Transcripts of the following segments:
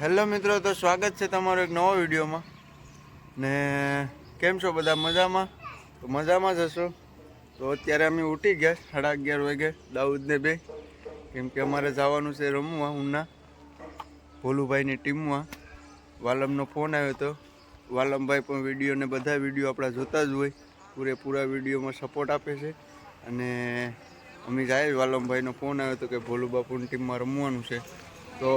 Hello મિત્રો, તો સ્વાગત છે તમારો એક નવો વિડીયોમાં. ને કેમ છો બધા? મજામાં? તો મજામાં જ હશો? તો અત્યારે અમે ઉઠી ગયા, સાડા અગિયાર વાગે, દાઉદને બે. કેમ કે અમારે જવાનું છે રમવા, ઉના. ભોલુભાઈની ટીમમાં. વાલમનો ફોન આવ્યો હતો વાલમભાઈ પણ વીડિયો ને બધા વીડિયો આપણા જોતા જ હોય. પૂરેપૂરા વિડીયોમાં સપોર્ટ આપે છે. અને અમે જાય, વાલમભાઈનો ફોન આવ્યો હતો કે ભોલુ બાપુની ટીમમાં રમવાનું છે. તો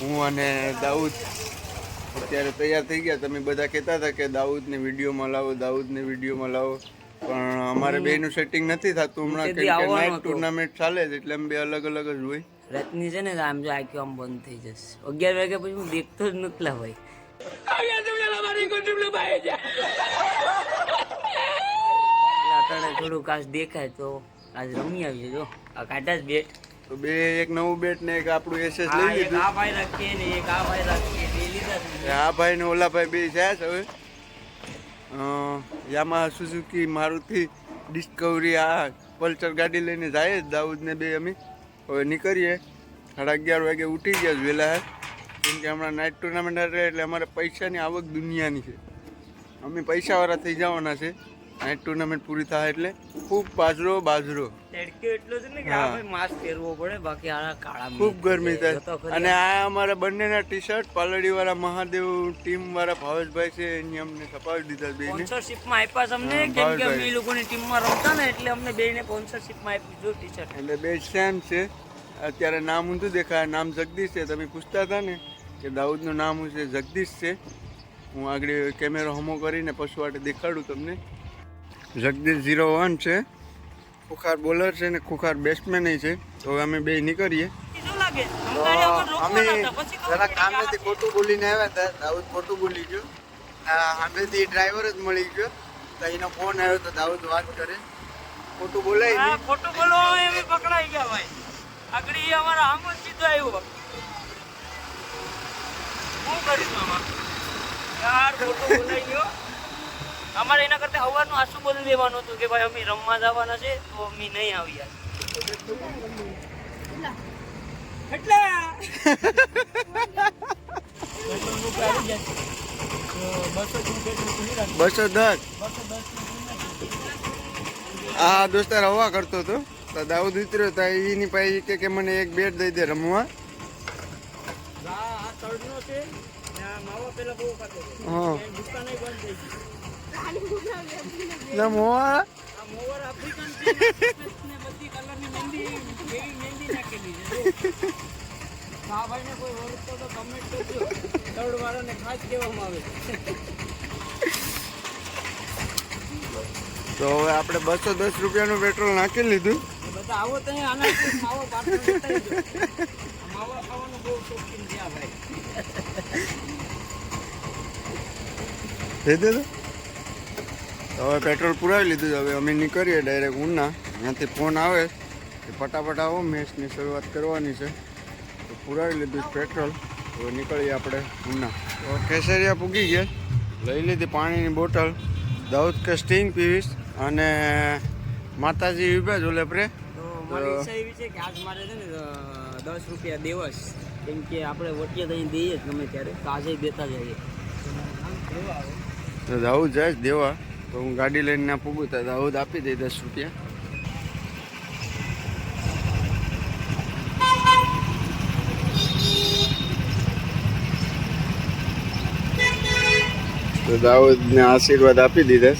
હું અને દાઉદ અત્યારે તૈયાર થઈ ગયા. તમે બધા કહેતા હતા કે દાઉદને વિડીયોમાં લાવો દાઉદને વિડીયોમાં લાવો. પણ અમારે બેનું સેટિંગ નથી થતું હમણાં કેમ કે નાઇટ ટુર્નામેન્ટ ચાલે છે એટલે અમે બે અલગ અલગ જ હોય. રાતની છે ને આમ જો આખી આમ બંધ થઈ જશે. અગિયાર વાગ્યા પછી હું દેખતો જ નથી ભાઈ. એટલે અટાણે થોડું કાચ દેખાય તો આજ રમી આવી જો. આ કાઢા જ બેટ. તો બે એક નવું બેટ ને એક આપણું એસએસ લઈ લીધું. આ ભાઈ રાખીએ ને એક આ ભાઈ રાખીએ બે લીધા. આ ભાઈ ને ઓલા ભાઈ બે છે હવે. યામા સુઝુકી મારુતિ ડિસ્કવરી આ પલ્સર ગાડી લઈને જાય જ દાઉદ ને બે અમે. હવે નીકળીએ. સાડા અગિયાર વાગે ઉઠી ગયા છે વહેલા કેમ કે હમણાં નાઇટ ટુર્નામેન્ટ એટલે અમારે પૈસાની આવક દુનિયાની છે. અમે પૈસાવાળા થઈ જવાના છે. નાઇટ ટુર્નામેન્ટ પૂરી થાય એટલે ખૂબ બાજરો. બાજરો એટલો છે ને કે આ માસ્ક પહેરવો પડે બાકી આ કાળા ખૂબ ગરમી થાય. અને આ અમારા બંનેના ટી શર્ટ પાલડી વાળા મહાદેવ ટીમ વાળા ભાવેશભાઈ છે એની અમને છપાવી દીધા બેને સ્પોન્સરશિપમાં આપ્યા અમને કેમ કે અમે લોકોની ટીમમાં રમતા ને એટલે અમને બેને સ્પોન્સરશિપમાં આપી જો ટી શર્ટ એટલે બે સેમ છે. અત્યારે નામ ઊંધું દેખાય નામ જગદીશ છે. તમે પૂછતા હતા ને કે દાઉદનું નામ છે? જગદીશ છે. હું આગળ કેમેરો હમો કરીને પશુ વાટે દેખાડું તમને. જગદીશ ઝીરો વન છે. ખુખાર બોલર છે ને ખુખાર બેટ્સમેન છે. તો હવે અમે બે નીકળીએ. અમે જરા કામેથી ખોટું બોલીને આવ્યા હતા. દાઉદ ખોટું બોલી ગયો. સામેથી ડ્રાઈવર જ મળી ગયો. તો એનો ફોન આવ્યો તો દાઉદ વાત કરે. ખોટું બોલાય ખોટું બોલો એમ પકડાઈ ગયા ભાઈ. આગળ અમારા આમ જ સીધો આવ્યો શું કરીશું આમાં? યાર ખોટું બોલાઈ ગયો. અમારે એના કરતા હવારનું આસુ બોલી દેવાનું હતું કે ભાઈ અમે રમવા જવાના છે તો અમે નહીં આવ્યા એટલે બસો દસ. આ દોસ્તાર હવા કરતો હતો. તો દાઉદ ઉતર્યો તો એની પાસે કે કે મને એક બેટ દઈ દે રમવા. આ તળનો છે ને આ માવો પેલા બહુ ખાતો હતો. હા. આફ્રિકન ને કોઈ ઓળખતો તો કમેન્ટ કરજો તળ વાળાને ખાસ કહેવામાં આવે તો હવે આપણે બસો દસ રૂપિયાનું પેટ્રોલ નાખી લીધું. બધા આવો તો આના માવો માવા ખાવાનું બહુ શોખીન છે આ ભાઈ દે દે હવે પેટ્રોલ પુરાવી લીધું હવે અમે નીકળીએ ડાયરેક્ટ ઉના. ત્યાંથી ફોન આવે કે ફટાફટ આવો મેચની શરૂઆત કરવાની છે. તો પુરાવી લીધું પેટ્રોલ હવે નીકળીએ આપણે ઉના. તો કેસરિયા પૂગી ગયા. લઈ લીધી પાણીની બોટલ. દાઉદ કે સ્ટિંગ પીવીશ. અને માતાજી ઉભ્યા જ ઓલે પ્રે. તો મારી ઈચ્છા એવી છે કે આજ મારે છે ને દસ રૂપિયા દેવા છે કેમ કે આપણે વટીએ તો દઈએ ગમે ત્યારે. તો આજે દેતા જઈએ. દાઉદ જાય દેવા. તો હું ગાડી લઈને ના પૂગું તો દાઉદ આપી દઈ દસ રૂપિયા. તો દાઉદને આશીર્વાદ આપી દીધા.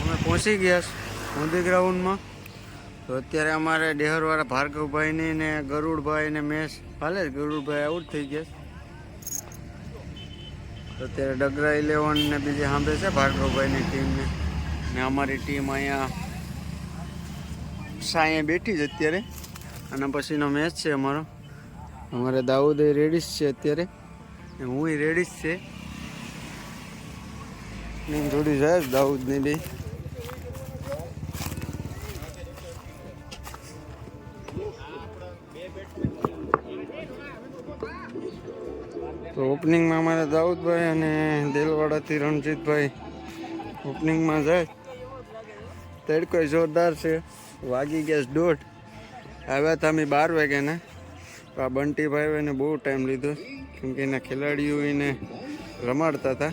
અમે પહોંચી ગયા મોદી ગ્રાઉન્ડમાં. તો અત્યારે અમારે ડેહરવાળા ભાર્ગવભાઈની ને ગરુડભાઈ ને મેસ હાલે ગરુડભાઈ આઉટ થઈ ગયા તો અત્યારે ડગરા ઇલેવન ને બીજી સાંભળે છે ભાર્ગવભાઈની ટીમને ને. અમારી ટીમ અહીંયા સાંયે બેઠી છે અત્યારે. અને પછીનો મેચ છે અમારો. અમારે દાઉદ રેડીશ જ છે અત્યારે. ને હું રેડીશ જ છે. જોડી જાય દાઉદની બે. ઓપનિંગમાં અમારા દાઉદભાઈ અને દેલવાડાથી રણજીતભાઈ ઓપનિંગમાં જાય. તડકો જોરદાર છે. વાગી ગયા દોઢ. આવ્યા હતા અમે બાર વાગ્યાના. આ બંટીભાઈ એને બહુ ટાઈમ લીધો. કેમ કે એના ખેલાડીઓ એને રમાડતા હતા.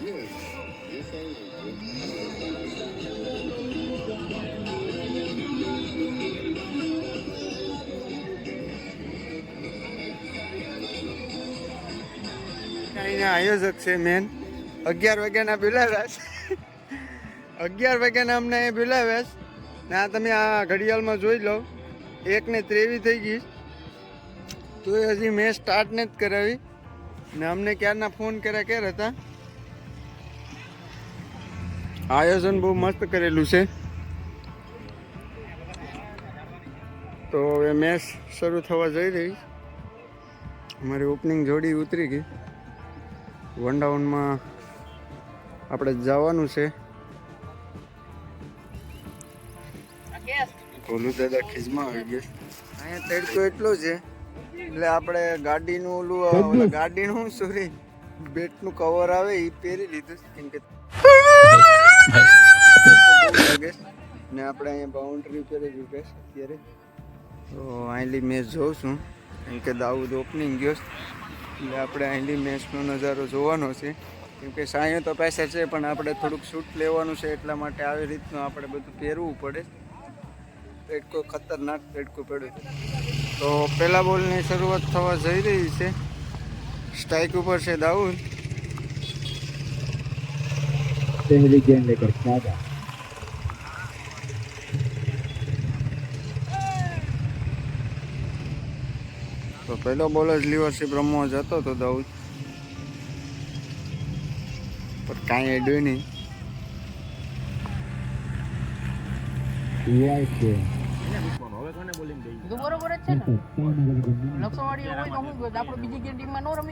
અહીંના આયોજક છે મેન અગિયાર વાગ્યાના બોલાવ્યા છે અગિયાર વાગ્યાના અમને અહીં બોલાવ્યા છે ને આ તમે આ ઘડિયાળમાં જોઈ લો. એક ને ત્રેવીસ થઈ ગઈ. તો એ હજી મેં સ્ટાર્ટ નથી કરાવી. ને અમને ક્યારના ફોન કર્યા ક્યારે હતા? આયોજન બહુ મસ્ત કરેલું છે. તો હવે મેચ શરૂ થવા જઈ રહી અમારી ઓપનિંગ જોડી ઉતરી ગઈ. વન ડાઉનમાં આપણે જવાનું છે ભોલું દાદા ખીજમાં આવી ગયા અહીંયા તડકો એટલો છે એટલે આપણે ગાડીનું ઓલું ગાડીનું ગાડીનું સોરી બેટનું કવર આવે એ પહેરી લીધું છે, કેમ કે. ને આપણે અહીંયા બાઉન્ડ્રી ઉપર જ ઊભા અત્યારે તો અહીંલી મેચ જોઉં છું કેમ કે દાઉદ ઓપનિંગ ગયો. એટલે આપણે અહીંથી મેચનો નજારો જોવાનો છે. કેમકે સાંયો તો પાસે છે, પણ આપણે થોડુંક શૂટ લેવાનું છે, એટલા માટે આવી રીતનું આપણે બધું પહેરવું પડે. પેટકો ખતરનાક પેટકો પડ્યું તો પહેલા બોલની શરૂઆત થવા જઈ રહી છે. સ્ટ્રાઇક ઉપર છે દાઉદ. પહેલી ગેમ લેકર Sepeda boleh liwat si Bromo atau tuh Daud. Pertanyaan itu ini. Iya sih. Itu baru baru cina. Kamu mana orang?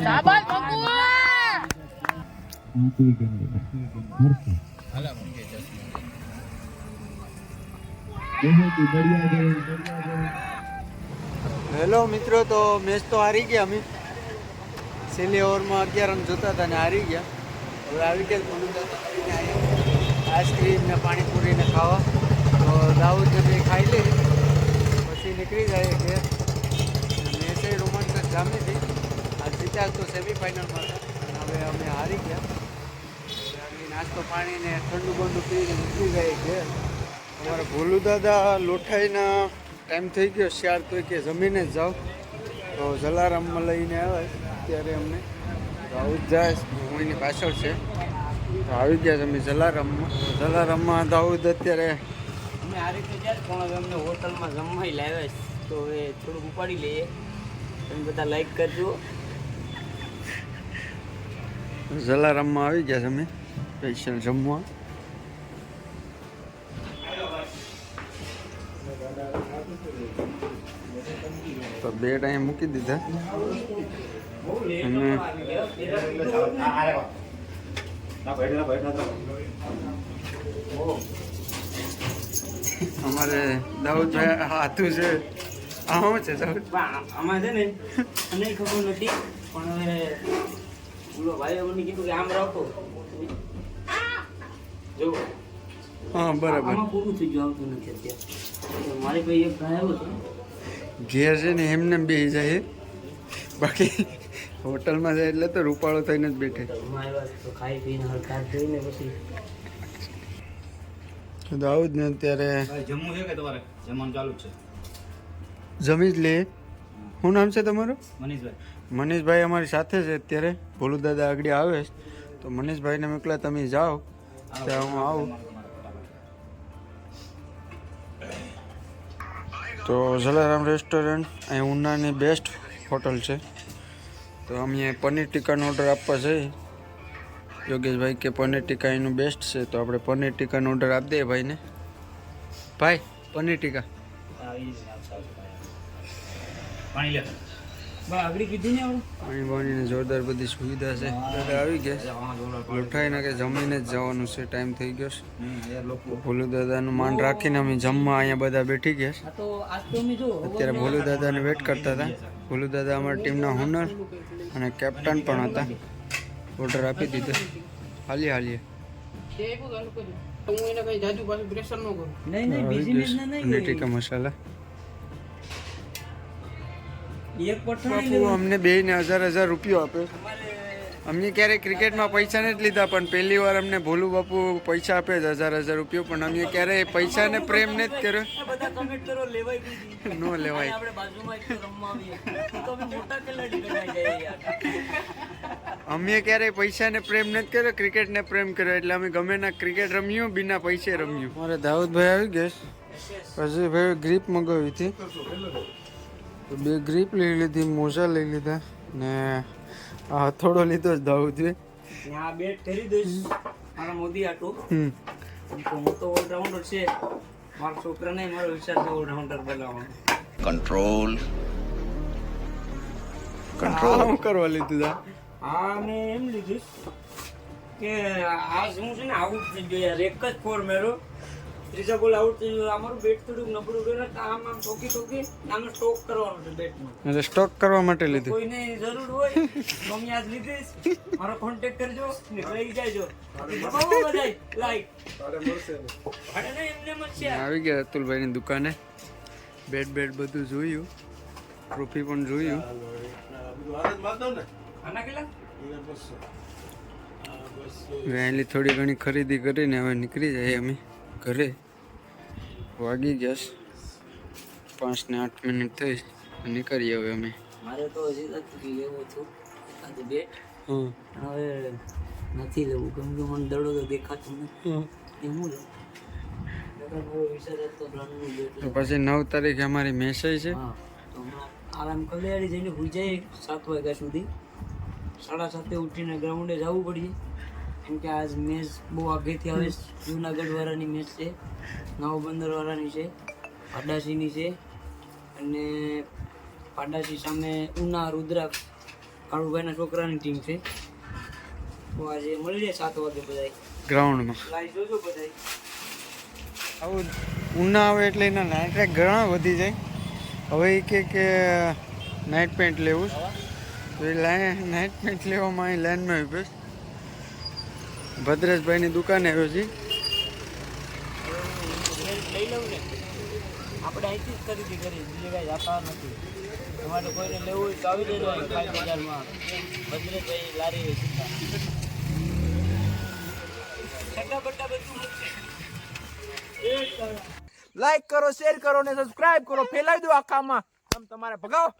Sabar hello મિત્રો, તો મેચ તો હારી ગયા અમે. છેલ્લી ઓવરમાં અગિયાર રન જોતા હતા ને હારી ગયા. હવે આવી ગયા આઈસ્ક્રીમ ને પાણીપુરી ને ખાવા. તો દાઉદ ને ખાઈ લે. પછી નીકળી જાય ઘેર મેચે રોમાંચક જામી હતી. આ જીત્યા તો સેમીફાઇનલમાં હતા. હવે અમે હારી ગયા. નાસ્તો પાણી ને ઠંડુ બંડુ પીને નીકળી જાય ઘેર અમારા ભોલું દાદા લોઠાઈના ટાઈમ થઈ ગયો શિયાળ તો કે જમીને જ જાઓ. તો જલારામમાં લઈને આવે ત્યારે અમને દાઉદ જાય હું એની પાછળ છે. તો આવી ગયા તમે જલારામમાં. જલારામમાં દાઉદ અત્યારે અમે આ રીતે જાય પણ હવે અમને હોટલમાં જમવાય લાવ્યા તો હવે થોડુંક ઉપાડી લઈએ. તમે બધા લાઈક કરજો. જલારામમાં આવી ગયા છે અમે સ્પેશિયલ જમવા. તો બે ટાઈમ મૂકી દીધા. અને અમારે દાઉદ હાથું છે. આ શું છે આમાં છે ને મને ખબર નથી પણ હવે ઓલો ભાઈ મને કીધું કે આમ રાખો. જો હા બરાબર. પૂરું થઈ ગયું આવતું નથી અત્યારે. ઘેર છે. ને એમને બે જાય. બાકી હોટલમાં જાય એટલે તો રૂપાળો થઈને જ બેઠે. તો આવું પીને હલકાર થઈને પછી. તો દાઉદ ને અત્યારે જમવું છે કે તમારે? જમવાનું ચાલુ છે. જમી જ લે. શું નામ છે તમારું? મનીષભાઈ. મનીષભાઈ અમારી સાથે છે અત્યારે. ભોલું દાદા આગળ આવે. તો મનીષભાઈને મોકલા તમે જાઓ. ત્યાં હું આવું. તો જલારામ રેસ્ટોરન્ટ, અહીં ઉનાની બેસ્ટ હોટલ છે. તો અમે પનીર ટીકાનો ઓર્ડર આપવા જઈએ યોગેશભાઈ કે પનીર ટીકા એનું બેસ્ટ છે, તો આપણે પનીર ટીકાનો ઓર્ડર આપી દઈએ ભાઈને. ભાઈ, પનીર ટીકા. પાણી લે પાણી બાણીની જોરદાર બધી સુવિધા છે. દાદા આવી ગયા. લોઠાઈને કે જમીને જ જવાનું છે ટાઈમ થઈ ગયો છે. ભોલુ દાદાનું માન રાખીને અમે જમવા અહીંયા બધા બેઠી ગયા છે. આ તો આજ તો અમે જો અત્યારે ભોલુ દાદાને વેટ કરતા હતા. ભોલુ દાદા અમારી ટીમના હુનર અને કેપ્ટન પણ હતા. ઓર્ડર આપી દીધો. હાલીએ હાલીએ. હું એને કઈ જાજુ પાછું પ્રેશર ન કરું. નહીં નહીં મસાલા. બાપુ અમને બે ને હજાર હજાર રૂપિયો આપ્યો અમને ક્યારેય ક્રિકેટમાં પૈસા નથી લીધા પણ પહેલી વાર અમને ભોલું બાપુ પૈસા આપે છે હજાર હજાર રૂપિયો પણ અમે ક્યારેય પૈસાને પ્રેમ નથી કર્યો. બધા લેવાય ન લેવાય. અમે મોટા ખેલાડી ગણાય જાય યાર. અમે ક્યારેય પૈસાને પ્રેમ નથી કર્યો ક્રિકેટને પ્રેમ કર્યો એટલે અમે ગમે ના ક્રિકેટ રમ્યું બિના પૈસે રમ્યું. મારે દાઉદભાઈ આવી ગયા પછી ભાઈ ગ્રીપ મગાવી હતી. તો બે ગ્રીપ લઈ લીધી મોજા લઈ લીધા ને આ હથોડો લીધો જ દાઉદભાઈ આ બેટ કરી દઈશ. મારા મોદી આટો હમ. તો હું તો ઓલરાઉન્ડર છે. મારા છોકરાને મારો વિચાર છે ઓલરાઉન્ડર બનાવવાનો. કંટ્રોલ કંટ્રોલ હું કરવા લીધું તા? હા મેં એમ લીધું કે આ હું છે ને આઉટ થઈ ગયો યાર. એક જ ફોર મેરો ત્રીજા બોલ આઉટ થઈ ગયો અમારું બેટ થોડુંક નબળું ગયું તો આમ આમ ઠોકી ઠોકી આમ સ્ટોક કરવાનો છે બેટમાં એટલે સ્ટોક કરવા માટે લીધું. કોઈને જરૂર હોય મમ્મી આજ લીધી મારો કોન્ટેક્ટ કરજો ને લઈ જાયજો દબાવો બધાય લાઈક અરે નહીં એમને એમ જ છે આવી ગયા અતુલભાઈની દુકાને. બેટ બેટ બધું જોયું. ટ્રોફી પણ જોયું. વેલી થોડી ઘણી ખરીદી કરીને હવે નીકળી જાય અમે. ઘરે વાગી ગયા છે. પાંચ ને આઠ મિનિટ થઈ નીકળીએ હવે અમે. મારે તો હજી લેવું છું આજે બેટ હવે નથી લેવું. કેમ કે મને દડો તો દેખાતો નથી. એ હું લઉં? પછી નવ તારીખે અમારી મેસેજ છે. આરામ કલ્યાણી જઈને ભૂઈ સાત વાગ્યા સુધી. સાડા સાતે ઉઠીને ગ્રાઉન્ડે જવું પડીએ. કેમ કે આજ મેચ બહુ આગેથી આવે. જુનાગઢ વાળાની મેચ છે નવ બંદર વાળાની છે પાડાસીની છે અને પાડાસી સામે ઉના રુદ્રા કાળુભાઈના છોકરાની ટીમ છે તો આજે મળી જાય સાત વાગે બધાય ગ્રાઉન્ડમાં લાઈ જોજો બધાય આવું ઉના આવે એટલે એના નાઇટ ટ્રેક ઘણા વધી જાય હવે એ કે કે નાઇટ પેન્ટ લેવું. તો એ નાઇટ પેન્ટ લેવામાં એ લાઈનમાં ઊભો છે. ભદ્રેશભાઈની દુકાને આવ્યો છે લઈ લઉં ને આપણે અહીંથી જ ખરીદી કરી બીજે કાંઈ જાતા નથી. તમારે કોઈને લેવું હોય તો આવી જજો અહીં પાંચ ભદ્રેશભાઈ લારી સીધા. છઠ્ઠા બટ્ટા બધું લાઈક કરો શેર કરો ને સબસ્ક્રાઇબ કરો. ફેલાવી દો આખામાં. આમ તમારે ભગાવો.